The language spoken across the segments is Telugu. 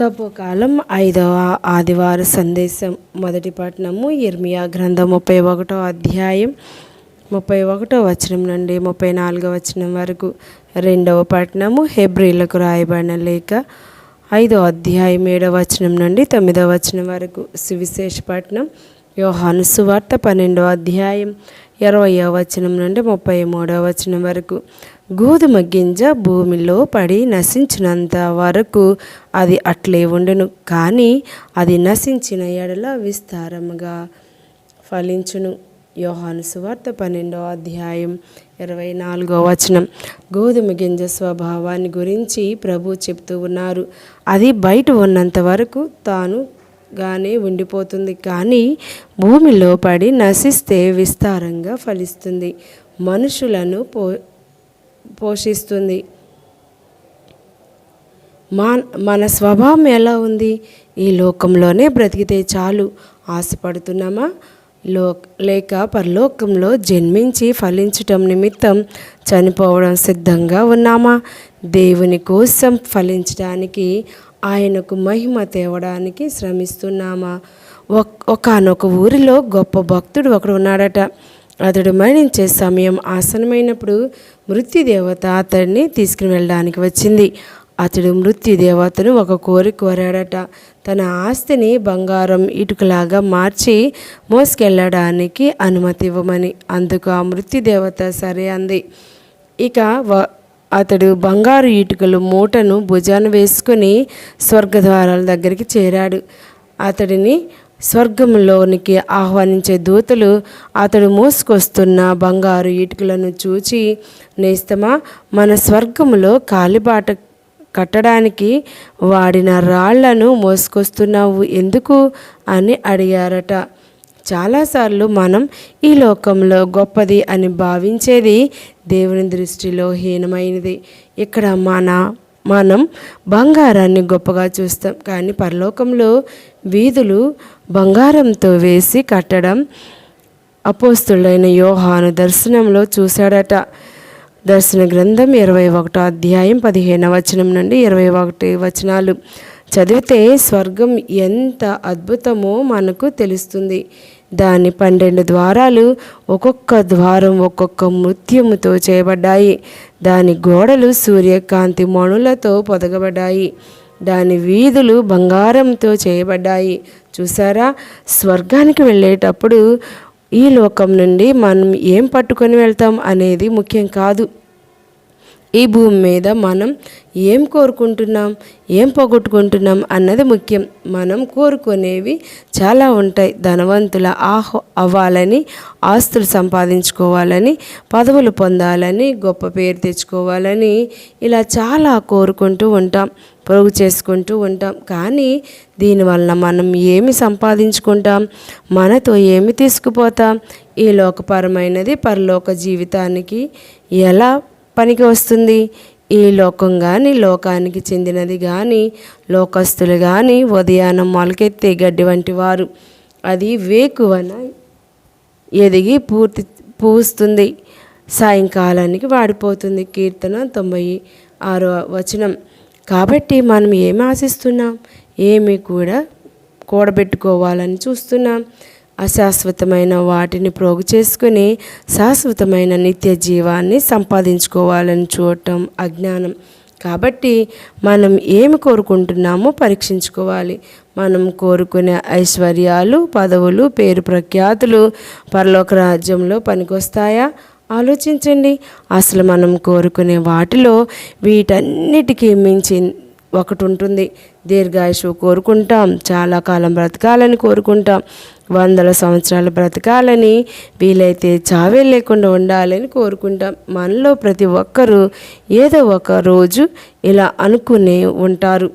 తపోకాలం ఐదవ ఆదివార సందేశం. మొదటి పట్టణము ఇర్మియా గ్రంథం ముప్పై ఒకటో అధ్యాయం ముప్పై ఒకటో వచనం నుండి ముప్పై నాలుగో వచనం వరకు. రెండవ పట్టణము హెబ్రిలకు రాయబడిన లేఖ ఐదో అధ్యాయం ఏడవ వచనం నుండి తొమ్మిదవ వచనం వరకు. సువిశేషపట్నం యోహాను సువార్త పన్నెండవ అధ్యాయం ఇరవయో వచనం నుండి ముప్పై మూడవ వచనం వరకు. గోధుమ గింజ భూమిలో పడి నశించినంత వరకు అది అట్లే ఉండును. కానీ అది నశించిన ఎడల విస్తారముగా ఫలించును. యోహాను సువార్త పన్నెండో అధ్యాయం ఇరవై నాలుగో వచనం. గోధుమ గింజ స్వభావాన్ని గురించి ప్రభు చెప్తూ ఉన్నారు. అది బయట ఉన్నంత వరకు తాను గానే ఉండిపోతుంది. కానీ భూమిలో పడి నశిస్తే విస్తారంగా ఫలిస్తుంది. మనుషులను పో పోషిస్తుంది. మా మన స్వభావం ఎలా ఉంది? ఈ లోకంలోనే బ్రతికితే చాలు. ఆశపడుతున్నామా? లో లేక పరలోకంలో జన్మించి ఫలించటం నిమిత్తం చనిపోవడం సిద్ధంగా ఉన్నామా? దేవుని కోసం ఫలించడానికి ఆయనకు మహిమ తేవడానికి శ్రమిస్తున్నామా? ఒకనొక ఊరిలో గొప్ప భక్తుడు ఒకడు ఉన్నాడట. అతడు మరణించే సమయం ఆసనమైనప్పుడు మృత్యుదేవత అతడిని తీసుకుని వెళ్ళడానికి వచ్చింది. అతడు మృత్యుదేవతను ఒక కోరిక కోరాడట. తన ఆస్తిని బంగారం ఇటుకలాగా మార్చి మోసుకెళ్ళడానికి అనుమతి ఇవ్వమని అందుకు ఆ మృత్యుదేవత సరే అంది. ఇక వ అతడు బంగారు ఇటుకలు మూటను భుజాన వేసుకుని స్వర్గద్వారాల దగ్గరికి చేరాడు. అతడిని స్వర్గంలోనికి ఆహ్వానించే దూతలు అతడు మోసుకొస్తున్న బంగారు ఇటుకలను చూచి నేస్తమా మన స్వర్గములో కాలిబాట కట్టడానికి వాడిన రాళ్ళను మోసుకొస్తున్నావు ఎందుకు? అని అడిగారట. చాలాసార్లు మనం ఈ లోకంలో గొప్పది అని భావించేది దేవుని దృష్టిలో హీనమైనది. ఇక్కడ మన మనం బంగారాన్ని గొప్పగా చూస్తాం. కానీ పరలోకంలో వీధులు బంగారంతో వేసి కట్టడం అపోస్తుడైన యోహాను దర్శనంలో చూశాడట. దర్శన గ్రంథం ఇరవై ఒకటో అధ్యాయం పదిహేను వచనం నుండి ఇరవై ఒకటి వచనాలు చదివితే స్వర్గం ఎంత అద్భుతమో మనకు తెలుస్తుంది. దాని పన్నెండు ద్వారాలు ఒక్కొక్క ద్వారం ఒక్కొక్క మృత్యముతో చేయబడ్డాయి. దాని గోడలు సూర్యకాంతి మణులతో పొదగబడ్డాయి. దాని వీధులు బంగారంతో చేయబడ్డాయి. చూసారా స్వర్గానికి వెళ్ళేటప్పుడు ఈ లోకం నుండి మనం ఏం పట్టుకొని వెళ్తాం అనేది ముఖ్యం కాదు. ఈ భూమి మీద మనం ఏం కోరుకుంటున్నాం ఏం పోగొట్టుకుంటున్నాం అన్నది ముఖ్యం. మనం కోరుకునేవి చాలా ఉంటాయి. ధనవంతుల ఆహ్ అవ్వాలని ఆస్తులు సంపాదించుకోవాలని పదవులు పొందాలని గొప్ప పేరు తెచ్చుకోవాలని ఇలా చాలా కోరుకుంటూ ఉంటాం పొరుగు చేసుకుంటూ ఉంటాం. కానీ దీనివల్ల మనం ఏమి సంపాదించుకుంటాం మనతో ఏమి తీసుకుపోతాం? ఈ లోకపరమైనది పరలోక జీవితానికి ఎలా పనికి వస్తుంది. ఈ లోకం కానీ లోకానికి చెందినది కానీ లోకస్తులు కానీ ఉదయాన్నం మొలకెత్తే గడ్డి వంటి వారు. అది వేకువన ఎదిగి పూర్తి పూస్తుంది. సాయంకాలానికి వాడిపోతుంది. కీర్తన తొంభై ఆరో వచనం. కాబట్టి మనం ఏమి ఆశిస్తున్నాం? ఏమి కూడా కూడబెట్టుకోవాలని చూస్తున్నాం. అశాశ్వతమైన వాటిని ప్రోగు చేసుకుని శాశ్వతమైన నిత్య జీవాన్ని సంపాదించుకోవాలని చూడటం అజ్ఞానం. కాబట్టి మనం ఏమి కోరుకుంటున్నామో పరీక్షించుకోవాలి. మనం కోరుకునే ఐశ్వర్యాలు పదవులు పేరు ప్రఖ్యాతులు పరలోక రాజ్యంలో పనికొస్తాయా? ఆలోచించండి. అసలు మనం కోరుకునే వాటిలో వీటన్నిటికీ మించి ఒకటి ఉంటుంది దీర్ఘాయుషు కోరుకుంటాం చాలా కాలం బ్రతకాలని కోరుకుంటాం. వందల సంవత్సరాలు బ్రతకాలని వీలైతే చావే లేకుండా ఉండాలని కోరుకుంటాం. మనలో ప్రతి ఒక్కరూ ఏదో ఒక రోజు ఇలా అనుకునే ఉంటారు.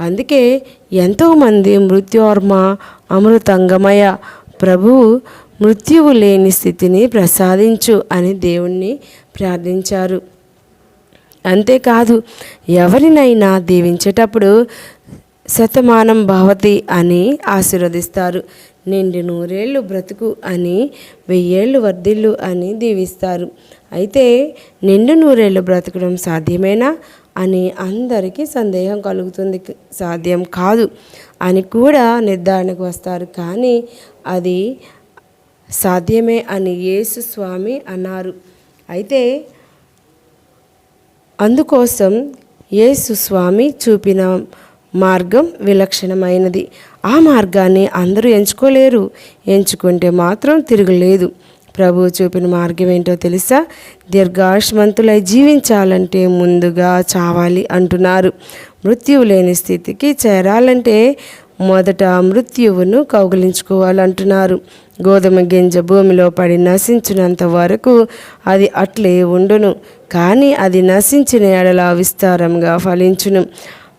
అందుకే ఎంతోమంది మృత్యోర్మ అమృతంగమయ ప్రభువు మృత్యువు లేని స్థితిని ప్రసాదించు అని దేవుణ్ణి ప్రార్థించారు. అంతేకాదు ఎవరినైనా దీవించేటప్పుడు శతమానం భవతి అని ఆశీర్వదిస్తారు. నిండు నూరేళ్ళు బ్రతుకు అని వెయ్యేళ్ళు వర్ధిల్లు అని దీవిస్తారు. అయితే నిండు నూరేళ్ళు బ్రతకడం సాధ్యమేనా? అని అందరికీ సందేహం కలుగుతుంది. సాధ్యం కాదు అని కూడా నిర్ధారణకు వస్తారు. కానీ అది సాధ్యమే అని యేసు స్వామి అన్నారు. అయితే అందుకోసం యేసు స్వామి చూపిన మార్గం విలక్షణమైనది. ఆ మార్గాన్ని అందరూ ఎంచుకోలేరు. ఎంచుకుంటే మాత్రం తిరగలేదు. ప్రభు చూపిన మార్గం ఏంటో తెలుసా? దీర్ఘాయుష్మంతులై జీవించాలంటే ముందుగా చావాలి అంటున్నారు. మృత్యువు లేని స్థితికి చేరాలంటే మొదట మృత్యువును కౌగిలించుకోవాలంటున్నారు. గోధుమ గింజ భూమిలో పడి నశించినంత వరకు అది అట్లే ఉండును. కానీ అది నశించిన ఎడల విస్తారంగా ఫలించును.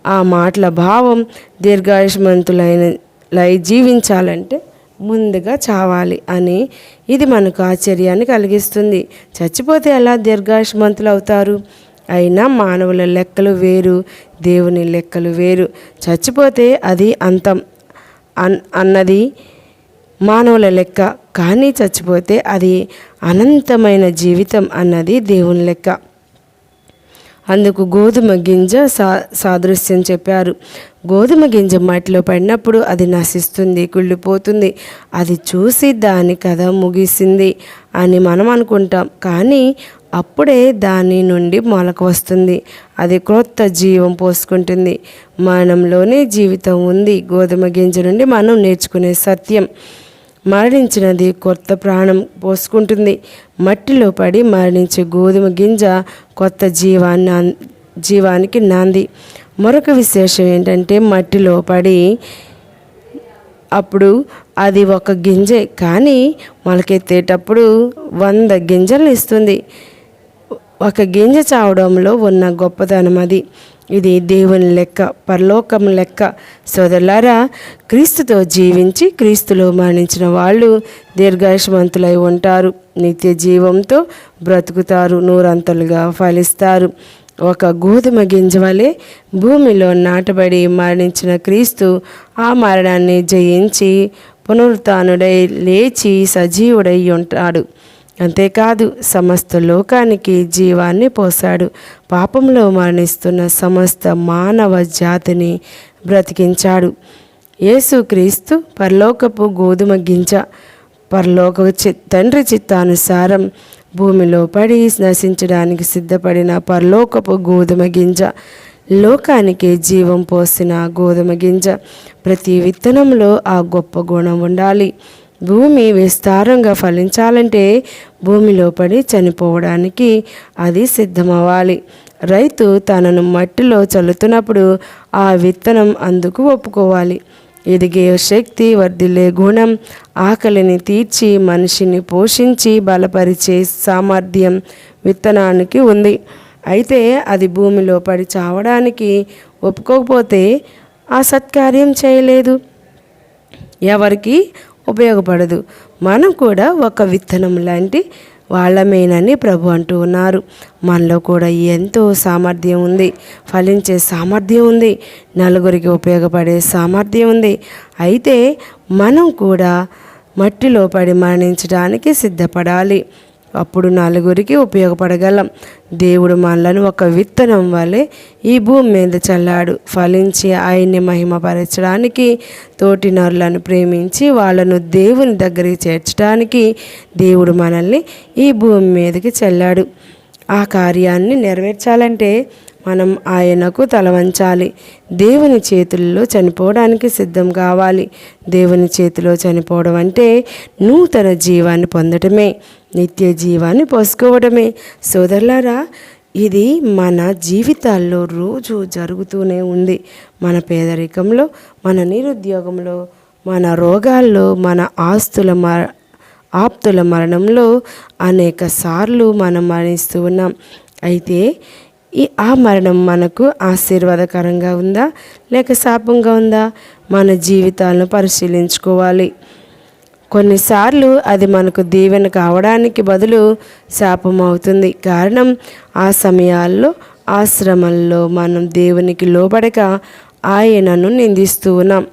ఆ మాటల భావం దీర్ఘాయుష్మంతులైన లై జీవించాలంటే ముందుగా చావాలి అని ఇది మనకు ఆశ్చర్యాన్ని కలిగిస్తుంది. చచ్చిపోతే ఎలా దీర్ఘాయుష్మంతులు అవుతారు? అయినా మానవుల లెక్కలు వేరు దేవుని లెక్కలు వేరు. చచ్చిపోతే అది అంతం అన్ అన్నది మానవుల లెక్క. కానీ చచ్చిపోతే అది అనంతమైన జీవితం అన్నది దేవుని లెక్క. అందుకు గోధుమ గింజ సా సాదృశ్యం చెప్పారు. గోధుమ గింజ మట్టిలో పడినప్పుడు అది నశిస్తుంది కుళ్ళిపోతుంది. అది చూసి దాని కథ ముగిసింది అని మనం అనుకుంటాం. కానీ అప్పుడే దాని నుండి మొలక వస్తుంది. అది క్రొత్త జీవం పోసుకుంటుంది. మనంలోనే జీవితం ఉంది. గోధుమ గింజ నుండి మనం నేర్చుకునే సత్యం. మరణించినది కొత్త ప్రాణం పోసుకుంటుంది. మట్టిలో పడి మరణించే గోధుమ గింజ కొత్త జీవాన్ని జీవానికి నాంది. మరొక విశేషం ఏంటంటే మట్టిలో పడి అప్పుడు అది ఒక గింజే కానీ మొలకెత్తేటప్పుడు వంద గింజలు ఇస్తుంది. ఒక గింజ చావడంలో ఉన్న గొప్పతనం అది. ఇది దేవుని లెక్క పరలోకం లెక్క. సోదరులారా క్రీస్తుతో జీవించి క్రీస్తులో మరణించిన వాళ్ళు దీర్ఘాయుషవంతులై ఉంటారు. నిత్య జీవంతో బ్రతుకుతారు నూరంతలుగా ఫలిస్తారు. ఒక గోధుమ గింజ వలె భూమిలో నాటబడి మరణించిన క్రీస్తు ఆ మరణాన్ని జయించి పునరుత్డై లేచి సజీవుడై ఉంటాడు. అంతేకాదు సమస్త లోకానికి జీవాన్ని పోశాడు. పాపంలో మరణిస్తున్న సమస్త మానవ జాతిని బ్రతికించాడు. యేసుక్రీస్తు పరలోకపు గోధుమ గింజ పరలోక తండ్రి చిత్తానుసారం భూమిలో పడి నశించడానికి సిద్ధపడిన పరలోకపు గోధుమ గింజ లోకానికి జీవం పోసిన గోధుమ గింజ. ప్రతి విత్తనంలో ఆ గొప్ప గుణం ఉండాలి. భూమి విస్తారంగా ఫలించాలంటే భూమిలో పడి చనిపోవడానికి అది సిద్ధమవ్వాలి. రైతు తనను మట్టిలో చల్లుతున్నప్పుడు ఆ విత్తనం అందుకు ఒప్పుకోవాలి. ఎదిగే శక్తి వర్ధిల్లే గుణం ఆకలిని తీర్చి మనిషిని పోషించి బలపరిచే సామర్థ్యం విత్తనానికి ఉంది. అయితే అది భూమిలో పడి చావడానికి ఒప్పుకోకపోతే ఆ సత్కార్యం చేయలేదు. ఎవరికి ఉపయోగపడదు. మనం కూడా ఒక విత్తనం లాంటి వాళ్ళమేనని ప్రభు అంటూ ఉన్నారు. మనలో కూడా ఎంతో సామర్థ్యం ఉంది. ఫలించే సామర్థ్యం ఉంది. నలుగురికి ఉపయోగపడే సామర్థ్యం ఉంది. అయితే మనం కూడా మట్టిలో పడి మరణించడానికి సిద్ధపడాలి. అప్పుడు నలుగురికి ఉపయోగపడగలం. దేవుడు మనలను ఒక విత్తనం వలె ఈ భూమి మీద చల్లాడు. ఫలించి ఆయన్ని మహిమపరచడానికి తోటినరులను ప్రేమించి వాళ్ళను దేవుని దగ్గరికి చేర్చడానికి దేవుడు మనల్ని ఈ భూమి మీదకి చల్లాడు. ఆ కార్యాన్ని నెరవేర్చాలంటే మనం ఆయనకు తలవంచాలి. దేవుని చేతుల్లో చనిపోవడానికి సిద్ధం కావాలి. దేవుని చేతిలో చనిపోవడం అంటే నూతన జీవాన్ని పొందటమే నిత్య జీవాన్ని పోసుకోవడమే. సోదరులారా ఇది మన జీవితాల్లో రోజు జరుగుతూనే ఉంది. మన పేదరికంలో మన నిరుద్యోగంలో మన రోగాల్లో మన ఆస్తుల మ ఆప్తుల మరణంలో అనేక సార్లు మనం మరణిస్తూ ఉన్నాం. అయితే ఈ ఆ మరణం మనకు ఆశీర్వాదకరంగా ఉందా? లేక శాపంగా ఉందా? మన జీవితాలను పరిశీలించుకోవాలి. కొన్నిసార్లు అది మనకు దీవెన కావడానికి బదులు శాపం అవుతుంది. కారణం ఆ సమయాల్లో ఆశ్రమంలో మనం దేవునికి లోబడక ఆయనను నిందిస్తూ ఉన్నాం.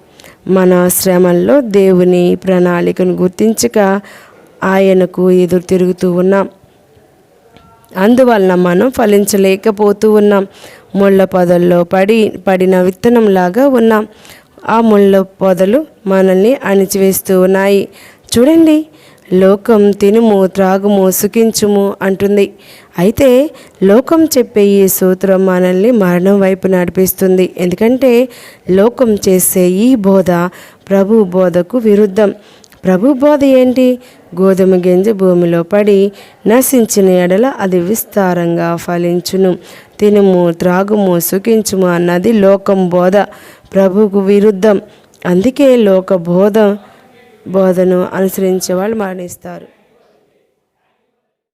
మన శ్రమల్లో దేవుని ప్రణాళికను గుర్తించక ఆయనకు ఎదురు తిరుగుతూ ఉన్నాం. అందువలన మనం ఫలించలేకపోతూ ఉన్నాం. ముళ్ళ పొదల్లో పడి పడిన విత్తనంలాగా ఉన్నాం. ఆ ముళ్ళ పొదలు మనల్ని అణిచివేస్తూ ఉన్నాయి. చూడండి లోకం తినుము త్రాగుము సుఖించుము అంటుంది. అయితే లోకం చెప్పే ఈ సూత్రం మనల్ని మరణం వైపు నడిపిస్తుంది. ఎందుకంటే లోకం చేసే ఈ బోధ ప్రభు బోధకు విరుద్ధం. ప్రభు బోధ ఏంటి? గోధుమ గింజ భూమిలో పడి నశించిన ఎడల అది విస్తారంగా ఫలించును. తినుము త్రాగుము సుఖించుము అన్నది లోకం బోధ ప్రభుకు విరుద్ధం. అందుకే లోక బోధ బోధను అనుసరించే వాళ్ళు మరణిస్తారు.